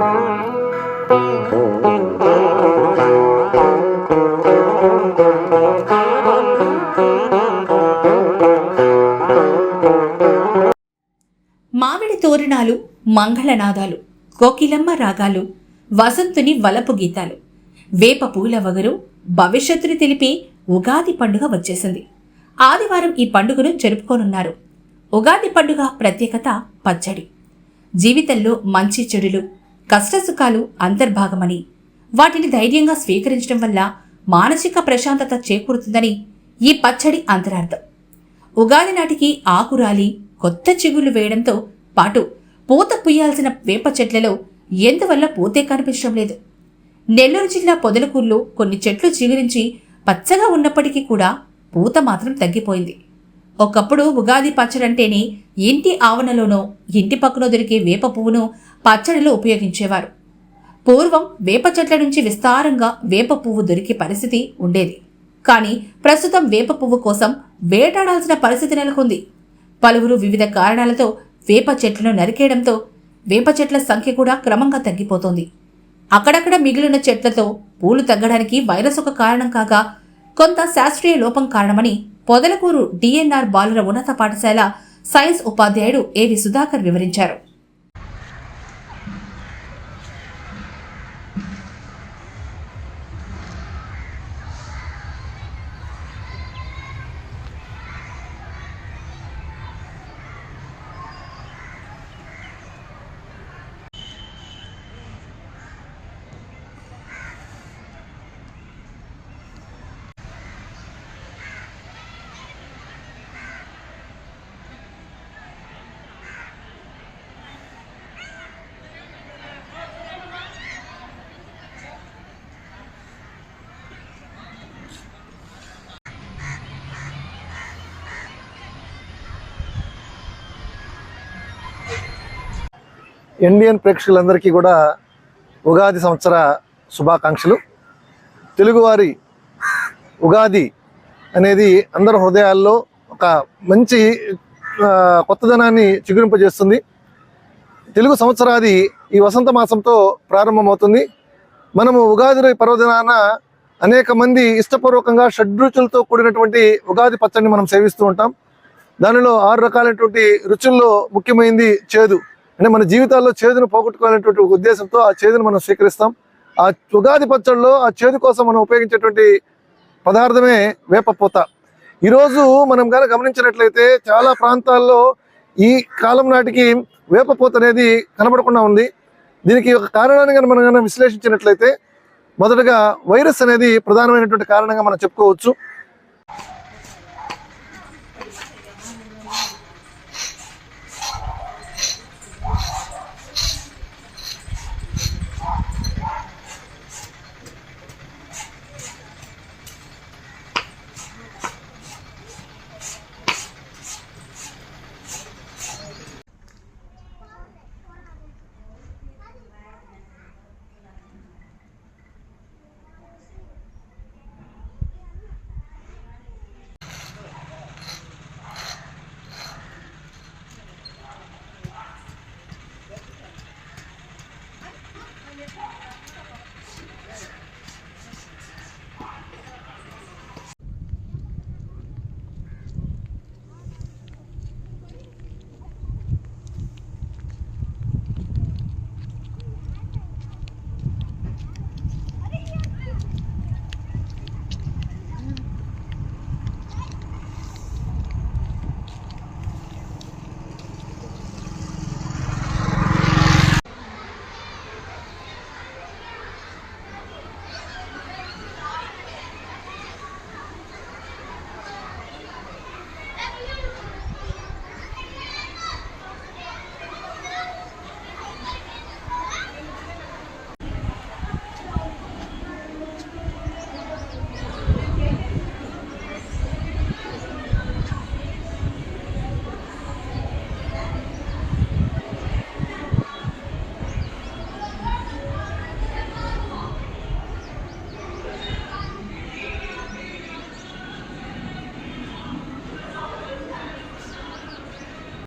మామిడి తోరణాలు మంగళనాదాలు కోకిలమ్మ రాగాలు వసంతుని వలపు గీతాలు. వేప పూల వగరు భవిష్యత్తుని తెలిపి ఉగాది పండుగ వచ్చేసింది. ఆదివారం ఈ పండుగను జరుపుకోనున్నారు. ఉగాది పండుగ ప్రత్యేకత పచ్చడి. జీవితంలో మంచి చెడులు కష్టసుఖాలు అంతర్భాగమని వాటిని ధైర్యంగా స్వీకరించడం వల్ల మానసిక ప్రశాంతత చేకూరుతుందని ఈ పచ్చడి అంతరార్థం. ఉగాది నాటికి ఆకురాలి కొత్త చిగుళ్ళు వేయడంతో పాటు పూత పుయ్యాల్సిన వేప చెట్లలో ఎందువల్ల పూతే కనిపించడం లేదు? నెల్లూరు జిల్లా పొదలకూరులో కొన్ని చెట్లు చిగురించి పచ్చగా ఉన్నప్పటికీ కూడా పూత మాత్రం తగ్గిపోయింది. ఒకప్పుడు ఉగాది పచ్చడంటేనే ఇంటి ఆవరణలోనో ఇంటి పక్కన దొరికే వేప పువ్వును పచ్చడిలో ఉపయోగించేవారు. పూర్వం వేప చెట్ల నుంచి విస్తారంగా వేప పువ్వు దొరికే పరిస్థితి ఉండేది. కానీ ప్రస్తుతం వేప పువ్వు కోసం వేటాడాల్సిన పరిస్థితి నెలకొంది. పలువురు వివిధ కారణాలతో వేప చెట్లను నరికేయడంతో వేప చెట్ల సంఖ్య కూడా క్రమంగా తగ్గిపోతోంది. అక్కడక్కడ మిగిలిన చెట్లతో పూలు తగ్గడానికి వైరస్ ఒక కారణం కాగా కొంత శాస్త్రీయ లోపం కారణమని పొదలకూరు డిఎన్ఆర్ బాలుర ఉన్నత పాఠశాల సైన్స్ ఉపాధ్యాయుడు ఏవి సుధాకర్ వివరించారు. ఇండియన్ ప్రేక్షకులందరికీ కూడా ఉగాది సంవత్సర శుభాకాంక్షలు. తెలుగువారి ఉగాది అనేది అందరి హృదయాల్లో ఒక మంచి కొత్తదనాన్ని చిగురింపజేస్తుంది. తెలుగు సంవత్సరాది ఈ వసంత మాసంతో ప్రారంభమవుతుంది. మనము ఉగాది పర్వదినాన అనేక మంది ఇష్టపూర్వకంగా షడ్రుచులతో కూడినటువంటి ఉగాది పచ్చడిని మనం సేవిస్తూ ఉంటాం. దానిలో ఆరు రకాలైనటువంటి రుచుల్లో ముఖ్యమైనది చేదు. అంటే మన జీవితాల్లో చేదును పోగొట్టుకోవాలనేటువంటి ఉద్దేశంతో ఆ చేదును మనం స్వీకరిస్తాం. ఆ ఉగాది పచ్చడిలో ఆ చేదు కోసం మనం ఉపయోగించేటువంటి పదార్థమే వేపపూత. ఈరోజు మనం కనుక గమనించినట్లయితే చాలా ప్రాంతాల్లో ఈ కాలం నాటికి వేపపూత అనేది కనబడకుండా ఉంది. దీనికి ఒక కారణాన్ని కనుక మనం కనుక విశ్లేషించినట్లయితే మొదటగా వైరస్ అనేది ప్రధానమైనటువంటి కారణంగా మనం చెప్పుకోవచ్చు.